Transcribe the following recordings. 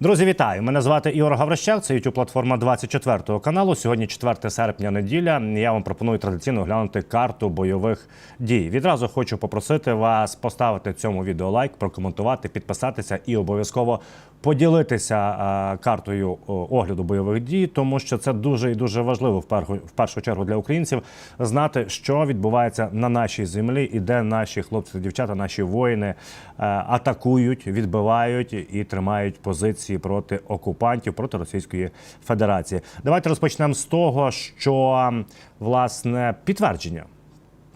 Друзі, вітаю! Мене звати Ігор Гаврищак. Це youtube платформа 24 каналу. Сьогодні 4 серпня, неділя. Я вам пропоную традиційно глянути карту бойових дій. Відразу хочу попросити вас поставити цьому відео лайк, прокоментувати, підписатися і обов'язково поділитися е, картою огляду бойових дій, тому що це дуже і дуже важливо в першу, в першу чергу для українців знати, що відбувається на нашій землі і де наші хлопці та дівчата, наші воїни е, атакують, відбивають і тримають позиції проти окупантів, проти Російської Федерації. Давайте розпочнемо з того, що власне підтвердження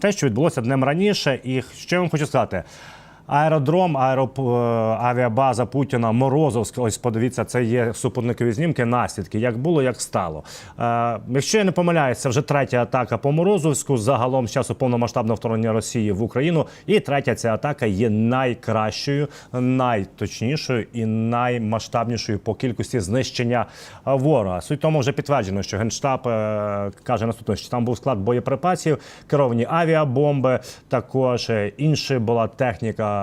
те, що відбулося днем раніше, і що я вам хочу сказати. Аеродром, аероп... е, авіабаза Путіна, Морозовськ. Ось подивіться, це є супутникові знімки, наслідки. Як було, як стало. Е, якщо я не помиляюся, вже третя атака по Морозовську. Загалом з часу повномасштабного вторгнення Росії в Україну. І третя ця атака є найкращою, найточнішою і наймасштабнішою по кількості знищення ворога. Суть тому вже підтверджено, що генштаб е, каже наступне, що там був склад боєприпасів, керовані авіабомби. Також е, інша була техніка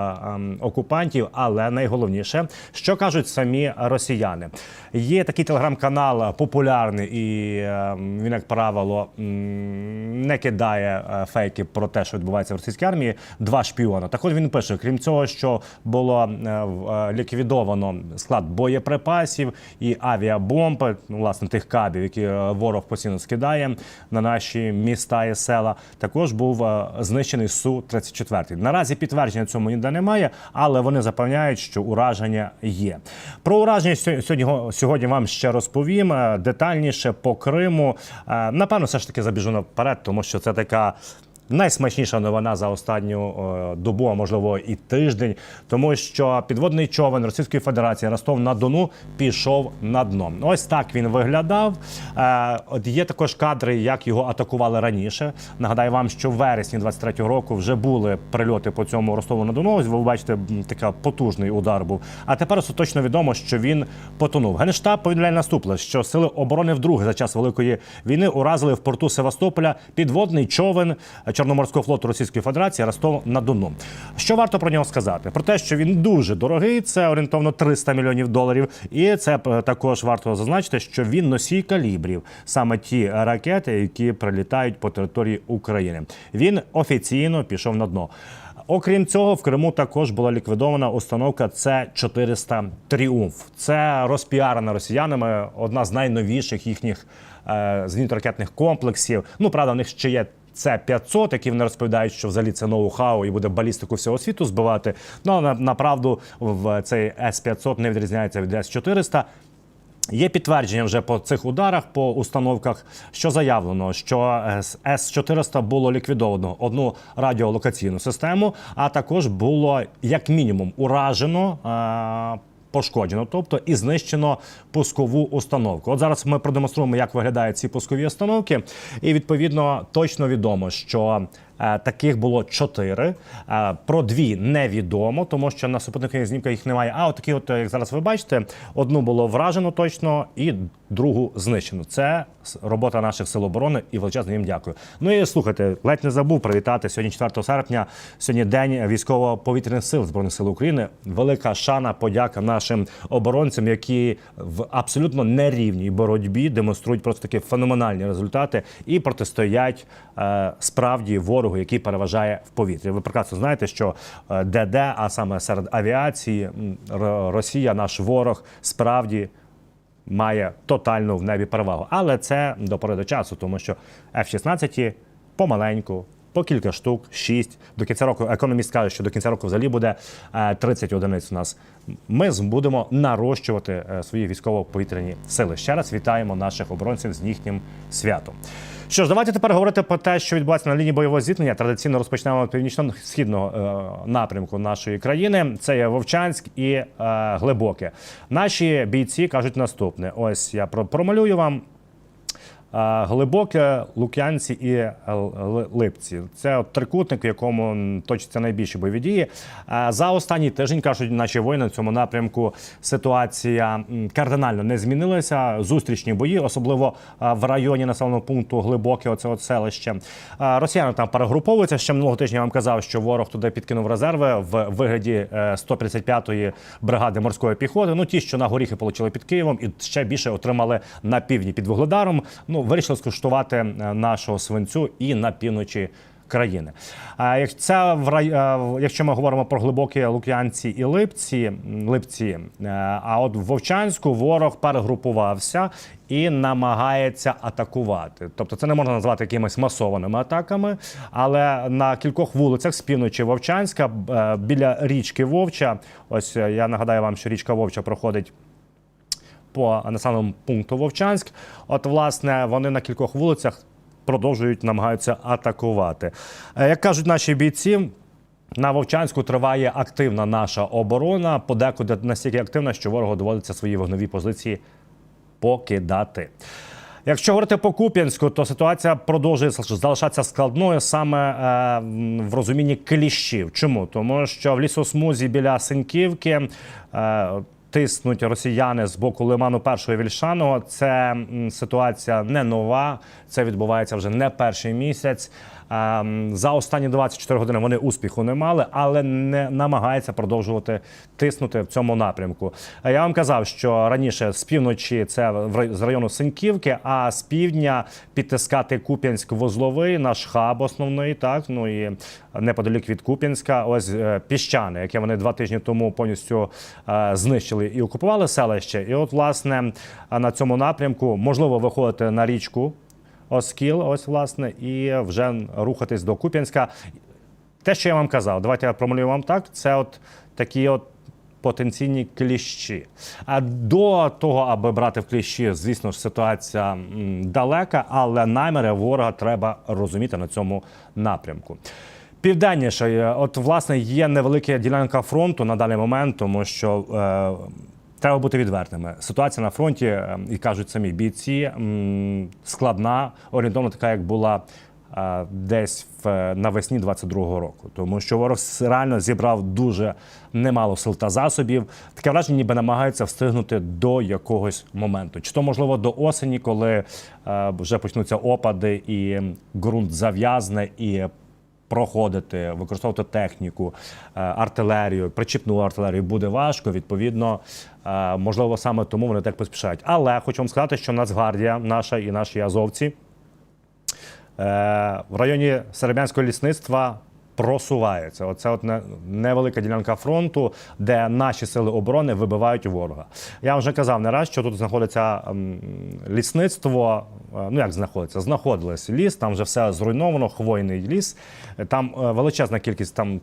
окупантів. Але найголовніше, що кажуть самі росіяни, є такий телеграм-канал популярний, і ем, він, як правило, не кидає е, фейки про те, що відбувається в російській армії. Два шпіона. Так от він пише: крім цього, що було е, е, ліквідовано склад боєприпасів і авіабомб, ну, власне, тих кабів, які е, ворог постійно скидає на наші міста і села. Також був е, знищений су 34 Наразі підтвердження цьому ніде немає, але вони запевняють, що ураження є. Про ураження сьо- сьогодні сьогодні вам ще розповім е, детальніше по Криму. Е, Напевно, все ж таки забіжу наперед, тому що це така. Найсмачніша новина за останню е, добу, а можливо і тиждень, тому що підводний човен Російської Федерації Ростов на Дону пішов на дно. Ось так він виглядав. Е, от є також кадри, як його атакували раніше. Нагадаю вам, що в вересні 23-го року вже були прильоти по цьому Ростову на Дону. Ось ви бачите, така потужний удар був. А тепер остаточно відомо, що він потонув. Генштаб повідомляє наступне, що сили оборони вдруге за час великої війни уразили в порту Севастополя підводний човен Чорноморського флоту Російської Федерації Ростов на Дону. Що варто про нього сказати? Про те, що він дуже дорогий, це орієнтовно 300 мільйонів доларів. І це е, також варто зазначити, що він носій калібрів, саме ті ракети, які прилітають по території України. Він офіційно пішов на дно. Окрім цього, в Криму також була ліквідована установка С-400 Тріумф. Це розпіарена росіянами, одна з найновіших їхніх е, зенітно-ракетних комплексів. Ну, правда, в них ще є. Це 500, які вони розповідають, що взагалі це ноу-хау і буде балістику всього світу збивати. Ну на, направду в цей С-500 не відрізняється від С-400. Є підтвердження вже по цих ударах, по установках, що заявлено, що з С-400 було ліквідовано одну радіолокаційну систему, а також було як мінімум уражено. Пошкоджено, тобто і знищено пускову установку. От зараз ми продемонструємо, як виглядають ці пускові установки, і відповідно точно відомо, що таких було чотири. Е, про дві невідомо, тому що на супутникових знімках їх немає. А от такі, от як зараз ви бачите, одну було вражено точно, і другу знищено. Це робота наших сил оборони, і величезно їм дякую. Ну і слухайте, ледь не забув привітати сьогодні, 4 серпня. Сьогодні день військово-повітряних сил збройних сил України. Велика шана, подяка нашим оборонцям, які в абсолютно нерівній боротьбі демонструють просто такі феноменальні результати і протистоять е, справді ворогу, який переважає в повітрі. Ви прекрасно знаєте, що е, ДД, а саме серед авіації, Росія, наш ворог, справді має тотальну в небі перевагу. Але це до пори до часу, тому що F-16 помаленьку. По кілька штук, 6. До кінця року економіст каже, що до кінця року взагалі буде е, 30 одиниць у нас. Ми будемо нарощувати е, свої військово-повітряні сили. Ще раз вітаємо наших оборонців з їхнім святом. Що ж, давайте тепер говорити про те, що відбувається на лінії бойового зіткнення. Традиційно розпочнемо з північно-східного е, напрямку нашої країни. Це є Вовчанськ і е, Глибоке. Наші бійці кажуть наступне: ось я про- промалюю вам. Е, глибоке, Лук'янці і е, Липці. Це от трикутник, в якому точаться найбільші бойові дії. Е, За останній тиждень кажуть наші воїни на цьому напрямку. Ситуація кардинально не змінилася. Зустрічні бої, особливо е, в районі населеного пункту глибоке, оце от селище. Е, Росіяни там перегруповуються. Ще минулого тижня я вам казав, що ворог туди підкинув резерви в вигляді е, 155-ї бригади морської піхоти. Ну ті, що на горіхи отримали під Києвом, і ще більше отримали на півдні під Вугледаром. Ну вирішили скуштувати е, нашого свинцю і на півночі. Країни, а як це якщо ми говоримо про глибокі Лук'янці і Липці, Липці, е, а от в Вовчанську ворог перегрупувався і намагається атакувати. Тобто, це не можна назвати якимись масованими атаками, але на кількох вулицях з півночі Вовчанська е, біля річки Вовча. Ось я нагадаю вам, що річка Вовча проходить по населеному пункту Вовчанськ. От, власне, вони на кількох вулицях продовжують намагаються атакувати. Е, Як кажуть наші бійці. На Вовчанську триває активна наша оборона, подекуди настільки активна, що ворогу доводиться свої вогнові позиції покидати. Якщо говорити по Куп'янську, то ситуація продовжує залишатися складною саме е, в розумінні кліщів. Чому? Тому що в лісосмузі біля Синьківки е, тиснуть росіяни з боку лиману першого Вільшаного. Це ситуація не нова, це відбувається вже не перший місяць. Ем, За останні 24 години вони успіху не мали, але не намагаються продовжувати тиснути в цьому напрямку. Е, Я вам казав, що раніше з півночі це з району Синьківки, а з півдня підтискати Куп'янськ-Вузловий, наш хаб основний, так ну і неподалік від Куп'янська, ось е, піщани, яке вони два тижні тому повністю е, знищили і окупували селище. І от, власне, на цьому напрямку можливо виходити на річку. Оскіл, ось власне, і вже рухатись до Куп'янська. Те, що я вам казав, давайте я промалюю вам так. Це от такі от потенційні кліщі. А до того, аби брати в кліщі, звісно ж, ситуація далека, але наміри ворога треба розуміти на цьому напрямку. Південніше, е, от власне є невелика ділянка фронту на даний момент, тому що. Е, Треба бути відвертими. Ситуація на фронті, е, і кажуть самі бійці, складна, орієнтовно така, як була е, десь в навесні 22-го року. Тому що ворог реально зібрав дуже немало сил та засобів. Таке враження, ніби намагаються встигнути до якогось моменту. Чи то можливо до осені, коли е, вже почнуться опади, і ґрунт зав'язне і проходити, використовувати техніку, е, артилерію, причіпну артилерію буде важко. Відповідно, е, можливо, саме тому вони так поспішають. Але хочу вам сказати, що Нацгвардія наша і наші азовці е, в районі Сереб'янського лісництва. Просуваються. Оце от невелика ділянка фронту, де наші сили оборони вибивають ворога. Я вже казав не раз, що тут знаходиться лісництво. е, Ну як знаходиться? Знаходилось ліс, там вже все зруйновано, хвойний ліс. Там е, величезна кількість там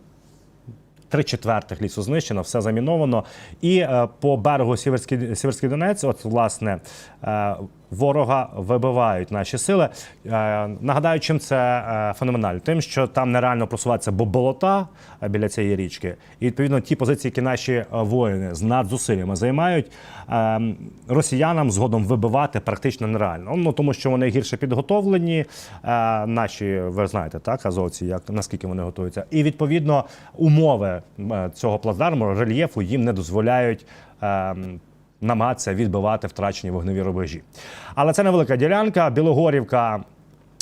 три четвертих лісу знищено, все заміновано. І е, по берегу Сіверський, Сіверський Донець, от власне, е, ворога вибивають наші сили. Е, нагадаю, чим це е, феноменально? Тим, що там нереально просуватися бо болота е, біля цієї річки. І відповідно ті позиції, які наші воїни з надзусиллями займають, росіянам згодом вибивати практично нереально. Ну тому що вони гірше підготовлені. Наші, ви знаєте, так, азовці, як наскільки вони готуються. І відповідно умови цього плацдарму, рельєфу їм не дозволяють. Е, Намагатися відбивати втрачені вогневі рубежі. Але це невелика ділянка. Білогорівка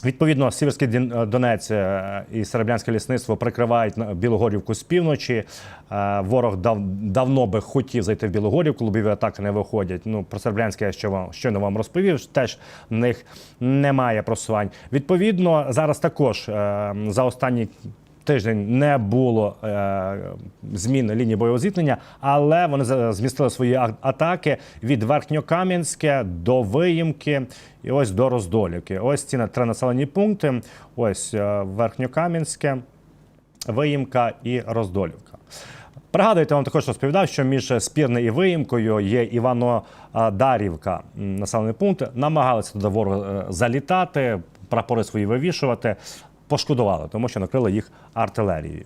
Відповідно, Сіверський Донець е, і Серебрянське лісництво прикривають Білогорівку з півночі. Е, Ворог дав, давно би хотів зайти в Білогорівку, лобові атаки не виходять. Ну, про Серебрянське я ще вам щойно вам розповів. Теж в них немає просувань. Відповідно, зараз також е, за останні тиждень не було е, зміни лінії бойового зіткнення, але вони змістили свої атаки від Верхньокам'янське до Виїмки і ось до Роздолівки. Ось ці на- три населені пункти. Ось е, Верхньокам'янське, Виїмка і Роздолівка. Пригадуйте, вам також розповідав, що між Спірне і Виїмкою є Івано-Дарівка, населений пункт. Намагалися туди ворог е, залітати, прапори свої вивішувати. Пошкодували, тому що накрили їх артилерією.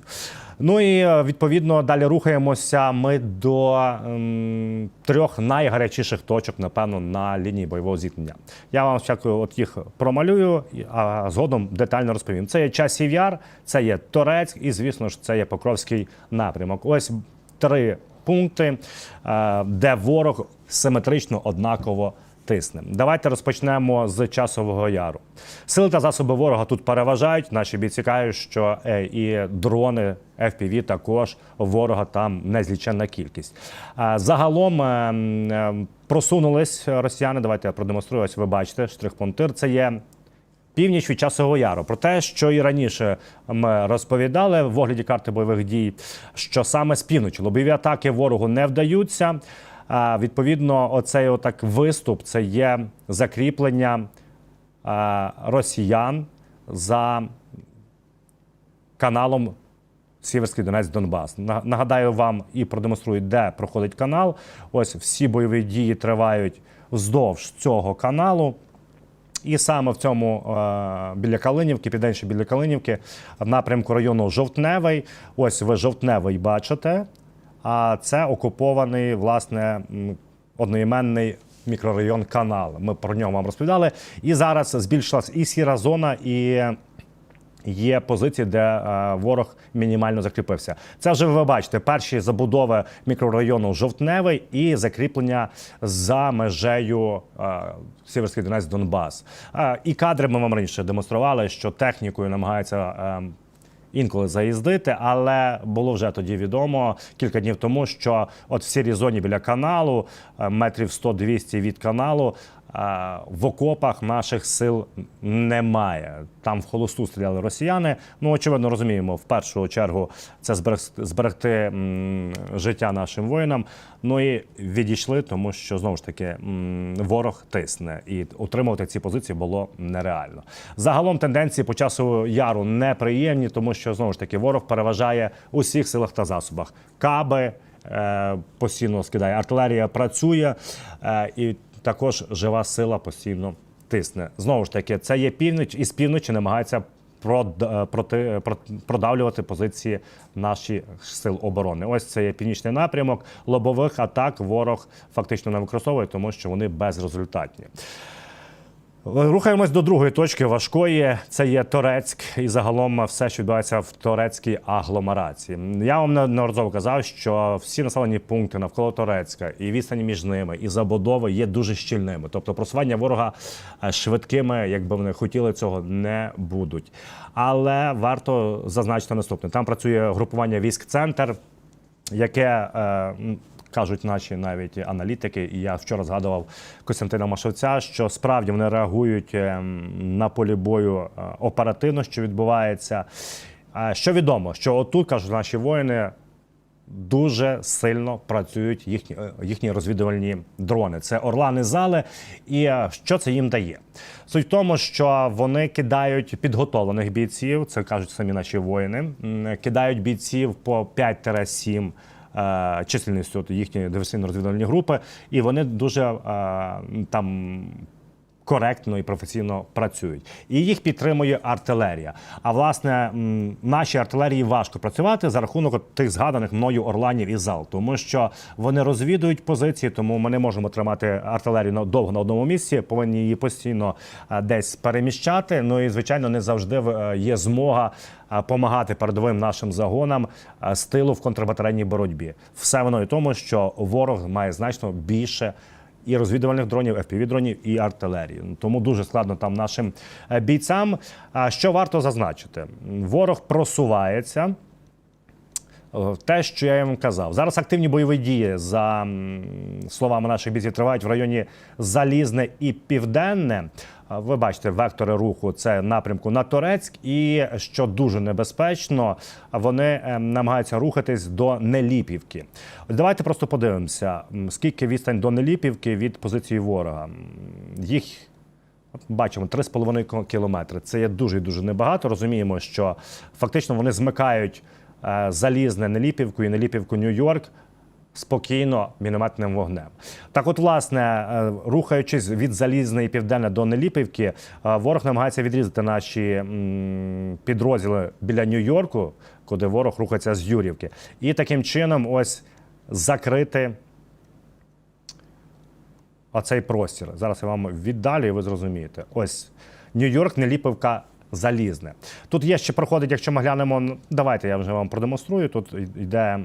Ну і е, відповідно далі рухаємося ми до ем, трьох найгарячіших точок, напевно, на лінії бойового зіткнення. Я вам спочатку от їх промалюю, а згодом детально розповім. Це є часів яр, це є Торецьк, і звісно ж, це є Покровський напрямок. Ось три пункти, е, де ворог симетрично однаково тисне. Давайте розпочнемо з часового яру. Сили та засоби ворога тут переважають. Наші бійці кажуть, що е, і дрони FPV також ворога там незліченна кількість. Е, Загалом е, е, просунулись росіяни. Давайте я продемонструю. Ось ви бачите, штрих-пунктир. Це є північ від часового яру. Про те, що і раніше ми розповідали в огляді карти бойових дій, що саме з півночі лобові атаки ворогу не вдаються. Відповідно, оцей отак виступ це є закріплення росіян за каналом Сіверський Донець Донбас. Нагадаю вам і продемонструю, де проходить канал. Ось всі бойові дії тривають вздовж цього каналу. І саме в цьому біля Калинівки, південніше біля Калинівки, в напрямку району Жовтневий. Ось ви Жовтневий бачите. А це окупований, власне, одноіменний мікрорайон Канал. Ми про нього вам розповідали. І зараз збільшилась і сіра зона, і є позиції, де е, ворог мінімально закріпився. Це вже ви бачите перші забудови мікрорайону Жовтневий і закріплення за межею е, Сіверський Донець Донбас. Е, і кадри ми вам раніше демонстрували, що технікою намагаються. Інколи заїздити, але було вже тоді відомо кілька днів тому, що от в сірій зоні біля каналу, е, метрів 100-200 від каналу, в окопах наших сил немає. Там в холосту стріляли росіяни. Ну, очевидно, розуміємо, в першу чергу це зберег- зберегти життя нашим воїнам. Ну і відійшли, тому що знову ж таки ворог тисне, і утримувати ці позиції було нереально. Загалом тенденції по часу яру неприємні, тому що знову ж таки ворог переважає у всіх силах та засобах. Каби е, постійно скидає, артилерія працює, е, і також жива сила постійно тисне. Знову ж таки, це є північ, і з півночі намагається прод- е, проти, про- продавлювати позиції наших сил оборони. Ось це є північний напрямок. Лобових атак ворог фактично не використовує, тому що вони безрезультатні. Рухаємось до другої точки важкої. Це є Торецьк, і загалом все, що відбувається в Торецькій агломерації. Я вам неодноразово казав, що всі населені пункти навколо Торецька і відстані між ними, і забудови є дуже щільними. Тобто просування ворога е, швидкими, якби вони хотіли цього, не будуть. Але варто зазначити наступне: там працює групування військ центр, яке е, кажуть наші навіть аналітики, і я вчора згадував Костянтина Машовця, що справді вони реагують е, на полі бою е, оперативно, що відбувається. Що відомо, що отут кажуть наші воїни. Дуже сильно працюють їхні, е, їхні розвідувальні дрони. Це орлани зали. І е, що це їм дає? Суть в тому, що вони кидають підготовлених бійців, це кажуть самі наші воїни, кидають бійців по 5-7 е, чисельністю от їхньої диверсійно-розвідувальні групи, і вони дуже е, там коректно і професійно працюють. І їх підтримує артилерія. А власне, нашій артилерії важко працювати за рахунок тих згаданих мною орланів і зал, тому що вони розвідують позиції, тому ми не можемо тримати артилерію довго на одному місці, повинні її постійно е, десь переміщати. Ну і звичайно, не завжди е, є змога допомагати передовим нашим загонам е, з тилу в контрбатарейній боротьбі. Все воно і тому, що ворог має значно більше і розвідувальних дронів, FPV-дронів, і артилерії. Тому дуже складно там нашим е, бійцям. Що варто зазначити? Ворог просувається. Е, Те, що я їм казав, зараз активні бойові дії, за словами наших бійців, тривають в районі Залізне і Південне. Ви бачите, вектори руху це напрямку на Торецьк, і що дуже небезпечно, вони е, намагаються рухатись до Неліпівки. Давайте просто подивимося, скільки відстань до Неліпівки від позиції ворога. Їх Бачимо 3,5 ко- кілометри. Це є дуже дуже небагато. Розуміємо, що фактично вони змикають е, залізне Неліпівку і Неліпівку Нью-Йорк спокійно мінометним вогнем. Так, от, власне, е, рухаючись від Залізної південне до Неліпівки, е, ворог намагається відрізати наші підрозділи біля Нью-Йорку, куди ворог рухається з Юрівки, і таким чином ось закрити оцей простір. Зараз я вам віддалі, і ви зрозумієте. Ось Нью-Йорк, Неліпівка, Залізне. Тут є ще проходить, якщо ми глянемо. Давайте я вже вам продемонструю. Тут йде,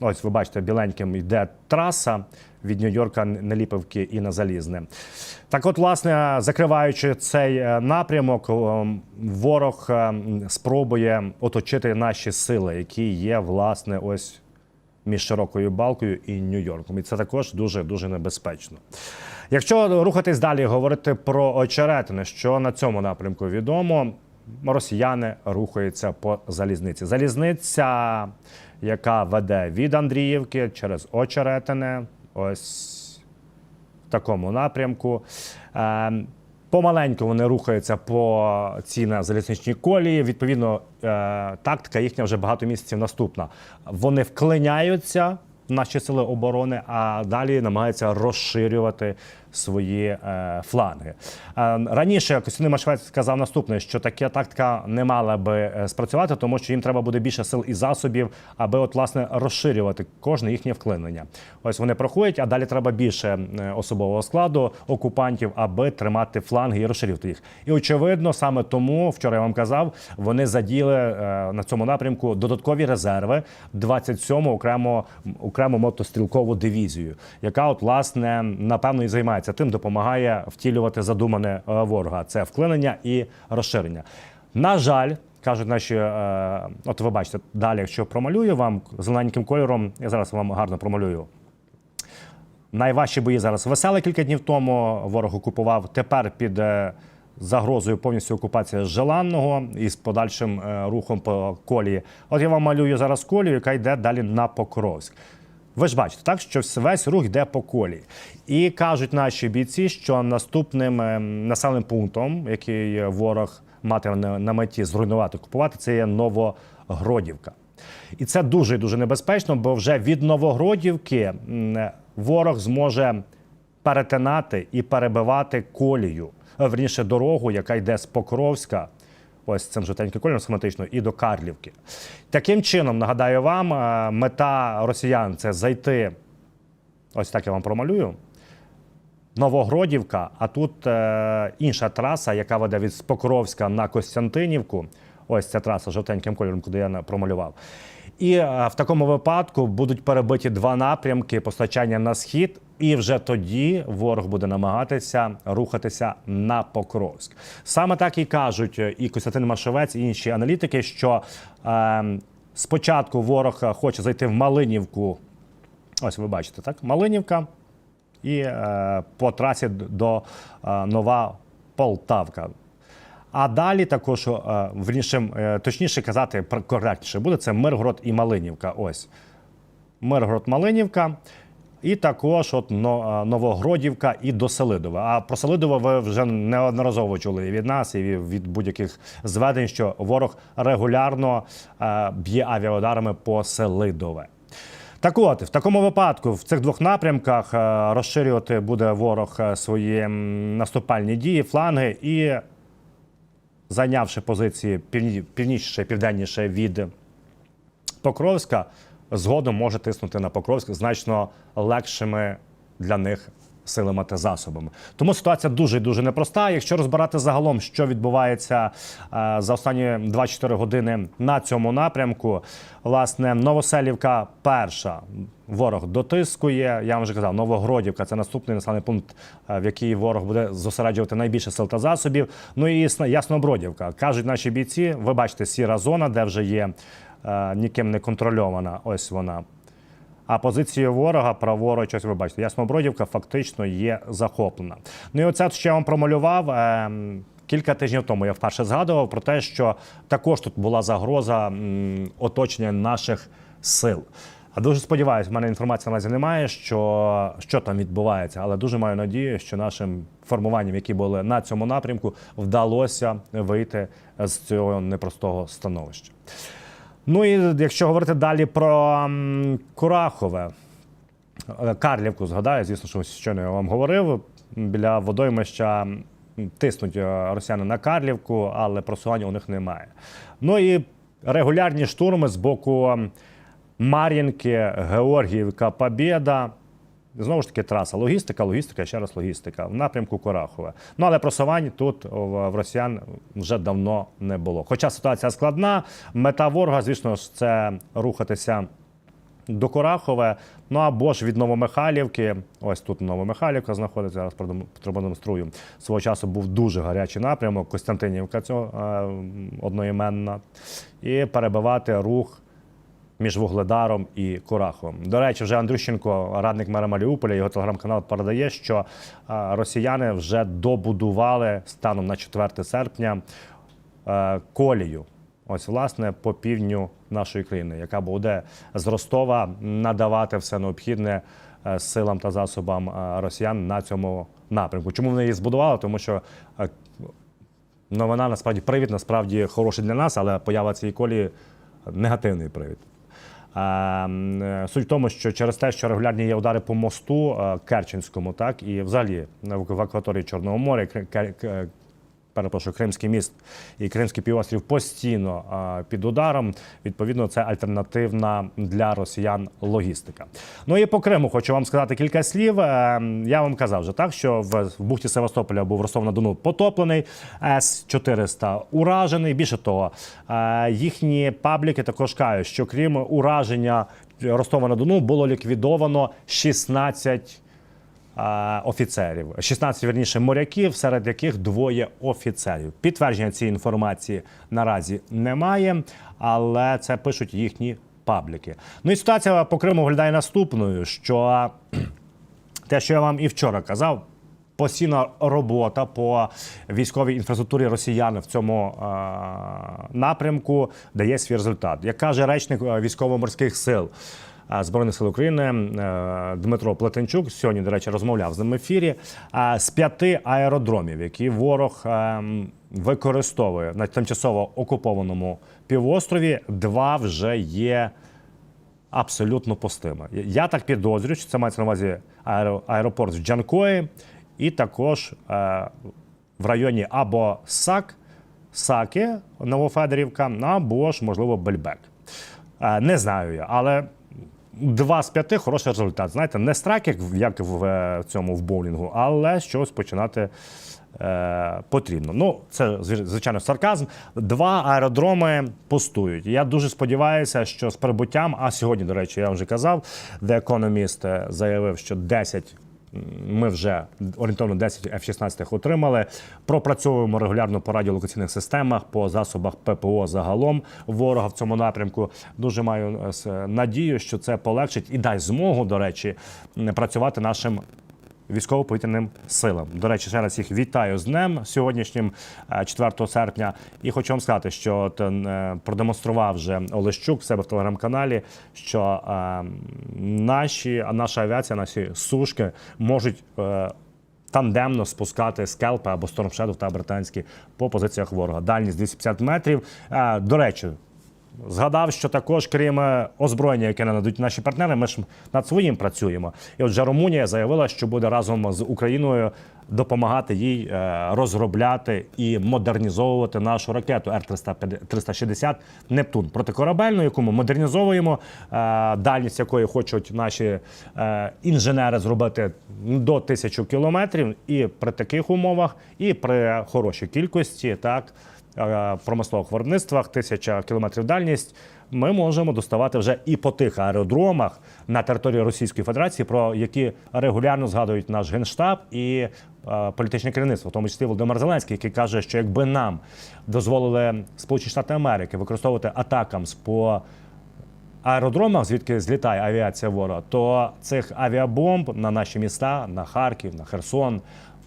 ось ви бачите, біленьким йде траса від Нью-Йорка, Неліпівки і на Залізне. Так, от, власне, закриваючи цей е, напрямок, ворог е, спробує оточити наші сили, які є, власне, ось між широкою балкою і Нью-Йорком. І це також дуже дуже небезпечно. Якщо рухатись далі, говорити про очеретини, що на цьому напрямку відомо, росіяни рухаються по залізниці. Залізниця, яка веде від Андріївки через очеретини, ось в такому напрямку. Помаленьку вони рухаються по ці на залізничній колії. Відповідно, е, тактика їхня вже багато місяців наступна. Вони вклиняються в наші сили оборони, а далі намагаються розширювати свої е, фланги. Е, раніше Костянтин Машвець сказав наступне, що така тактика не мала би е, спрацювати, тому що їм треба буде більше сил і засобів, аби от власне розширювати кожне їхнє вклинення. Ось вони проходять, а далі треба більше особового складу окупантів, аби тримати фланги і розширювати їх. І очевидно, саме тому вчора я вам казав, вони заділи е, на цьому напрямку додаткові резерви 27-му окремо окрему мотострілкову дивізію, яка от власне напевно і займається тим, допомагає втілювати задумане е, ворога. Це вклинення і розширення. На жаль. Кажуть наші, е, от ви бачите, далі, якщо промалюю вам зелененьким кольором, я зараз вам гарно промалюю. Найважчі бої зараз веселе кілька днів тому. Ворог окупував тепер під е, загрозою повністю окупація Желанного із подальшим е, рухом по колії. От я вам малюю зараз колію, яка йде далі на Покровськ. Ви ж бачите, так що весь рух йде по колії. І кажуть наші бійці, що наступним е, населеним пунктом, який ворог матиме на меті зруйнувати, купувати, це є Новогродівка. І це дуже дуже небезпечно, бо вже від Новогродівки ворог зможе перетинати і перебивати колію, е, верніше дорогу, яка йде з Покровська. Ось цим жовтеньким кольором схематично і до Карлівки. Таким чином, нагадаю вам, е, мета росіян це зайти. Ось так я вам промалюю. Новогродівка, а тут е, інша траса, яка веде від Покровська на Костянтинівку. Ось ця траса жовтеньким кольором, куди я промалював. І е, в такому випадку будуть перебиті два напрямки постачання на схід, і вже тоді ворог буде намагатися рухатися на Покровськ. Саме так і кажуть е, і Костянтин Машовець, і інші аналітики, що е, спочатку ворог е, хоче зайти в Малинівку. Ось ви бачите, так? Малинівка і е, по трасі до е, Нова Полтавка. А далі також, е, е, точніше казати, коректніше буде це Миргород і Малинівка. Ось. Миргород Малинівка. І також от е, Новогродівка і до Селидова. А про Селидово ви вже неодноразово чули і від нас, і від будь-яких зведень, що ворог регулярно б'є авіаударами по Селидове. Так от, в такому випадку, в цих двох напрямках розширювати буде ворог свої наступальні дії, фланги і зайнявши позиції півні- північніше, південніше від Покровська, згодом може тиснути на Покровськ значно легшими для них силами та засобами. Тому ситуація дуже дуже непроста. Якщо розбирати загалом, що відбувається е, за останні 24 години на цьому напрямку, власне, Новоселівка перша. Ворог дотискує. Я вам вже казав, Новогродівка це наступний населений пункт, е, в який ворог буде зосереджувати найбільше сил та засобів. Ну і Яснобродівка. Кажуть наші бійці, ви бачите, сіра зона, де вже є е, ніким не контрольована. Ось вона. А позиція ворога праворуч, ви бачите, Яснобродівка фактично є захоплена. Ну і оце що я вам промалював. ем, Кілька тижнів тому я вперше згадував про те, що також тут була загроза оточення наших сил. А дуже сподіваюся, в мене інформації наразі немає, що, що там відбувається, але дуже маю надію, що нашим формуванням, які були на цьому напрямку, вдалося вийти з цього непростого становища. Ну і якщо говорити далі про Курахове, Е, Карлівку згадаю, звісно, що щойно я вам говорив. Біля водоймища тиснуть е, росіяни на Карлівку, але просування у них немає. Ну і регулярні штурми з боку Мар'їнки, Георгіївка, Побєда. Знову ж таки, траса. Логістика, логістика, ще раз логістика в напрямку Корахове. Ну але просувань тут в росіян вже давно не було. Хоча ситуація складна, мета ворога, звісно ж, це рухатися до Корахове, ну або ж від Новомихайлівки. Ось тут Новомихайлівка знаходиться. Зараз продем- продемонструю. Свого часу був дуже гарячий напрямок. Костянтинівка цього е, одноіменна. І перебивати рух між Вугледаром і Кураховим. До речі, вже Андрющенко, радник мера Маріуполя, його телеграм-канал передає, що е, росіяни вже добудували станом на 4 серпня е, колію. Ось, власне, по півдню нашої країни, яка буде з Ростова надавати все необхідне е, силам та засобам росіян на цьому напрямку. Чому вони її збудували? Тому що новина насправді привід, насправді хороший для нас, але поява цієї колії негативний привід. Суть в тому, що через те, що регулярні є удари по мосту е, Керченському, так і взагалі в акваторії Чорного моря, перепрошую, Кримський міст і Кримський півострів постійно під ударом. Відповідно, це альтернативна для росіян логістика. Ну і по Криму хочу вам сказати кілька слів. Е, Я вам казав вже так, що в бухті Севастополя був Ростов на Дону потоплений, С-400 уражений. Більше того, е, їхні пабліки також кажуть, що крім ураження Ростова на Дону було ліквідовано 16 е, офіцерів, 16, верніше, моряків, серед яких двоє офіцерів. Підтвердження цієї інформації наразі немає, але це пишуть їхні пабліки. Ну і ситуація по Криму виглядає наступною: що те, що я вам і вчора казав. Постійна робота по військовій інфраструктурі росіян в цьому е, напрямку дає свій результат. Як каже речник е, військово-морських сил Збройних сил України е, Дмитро Плетенчук, сьогодні, до речі, розмовляв з ним в ефірі. е, з п'яти аеродромів, які ворог е, використовує на тимчасово окупованому півострові, два вже є абсолютно пустими. Я так підозрюю, що це мається на увазі аеропорт в Джанкої і також в районі або САК, Саки, Новофедорівка, або ж, можливо, Бельбек. Не знаю я, але два з п'яти хороший результат. Знаєте, не страйк, як, в- е, цьому в боулінгу, але щось починати. Е, потрібно. Ну, це звичайно сарказм. Два аеродроми пустують. Я дуже сподіваюся, що з прибуттям, а сьогодні, до речі, я вже казав, де Economist е, заявив, що 10 м, ми вже орієнтовно 10 F-16 отримали. Пропрацьовуємо регулярно по радіолокаційних системах, по засобах ППО загалом ворога в цьому напрямку. Дуже маю е, надію, що це полегшить і дасть змогу, до речі, працювати нашим військово-повітряним силам. До речі, ще раз їх вітаю з днем сьогоднішнім, е, 4 серпня. І хочу вам сказати, що от, е, продемонстрував вже Олещук в себе в телеграм-каналі, що е, наші, наша авіація, наші сушки можуть. Тандемно спускати скелпи або Shadow та британські по позиціях ворога. Дальність 250 метрів. До речі, Згадав, що також, крім е, озброєння, яке нададуть наші партнери, ми ж над своїм працюємо. І отже, Румунія заявила, що буде разом з Україною допомагати їй е, розробляти і модернізовувати нашу ракету Р-360 Нептун протикорабельну, яку ми модернізовуємо, е, дальність якої хочуть наші інженери зробити до тисячу кілометрів. І при таких умовах, і при хорошій кількості, так промислових виробництвах, тисяча кілометрів дальність, ми можемо доставати вже і по тих аеродромах на території Російської Федерації, про які регулярно згадують наш генштаб і е, політичне керівництво, в тому числі Володимир Зеленський, який каже, що якби нам дозволили Сполучені Штати Америки використовувати атакам по аеродромах, звідки злітає авіація ворога, то цих авіабомб на наші міста, на Харків, на Херсон,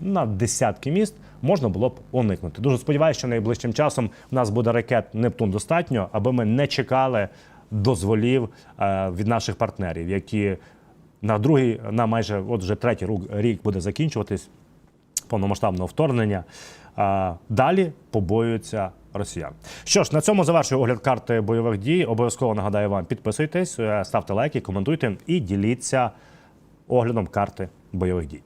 на десятки міст можна було б уникнути. Дуже сподіваюся, що найближчим часом в нас буде ракет Нептун достатньо, аби ми не чекали дозволів е, від наших партнерів, які на другий, на майже от вже третій рік буде закінчуватись повномасштабного вторгнення. Далі побоюються росіян. Що ж, на цьому завершую огляд карти бойових дій. Обов'язково нагадаю вам, підписуйтесь, е, ставте лайки, коментуйте і діліться оглядом карти бойових дій.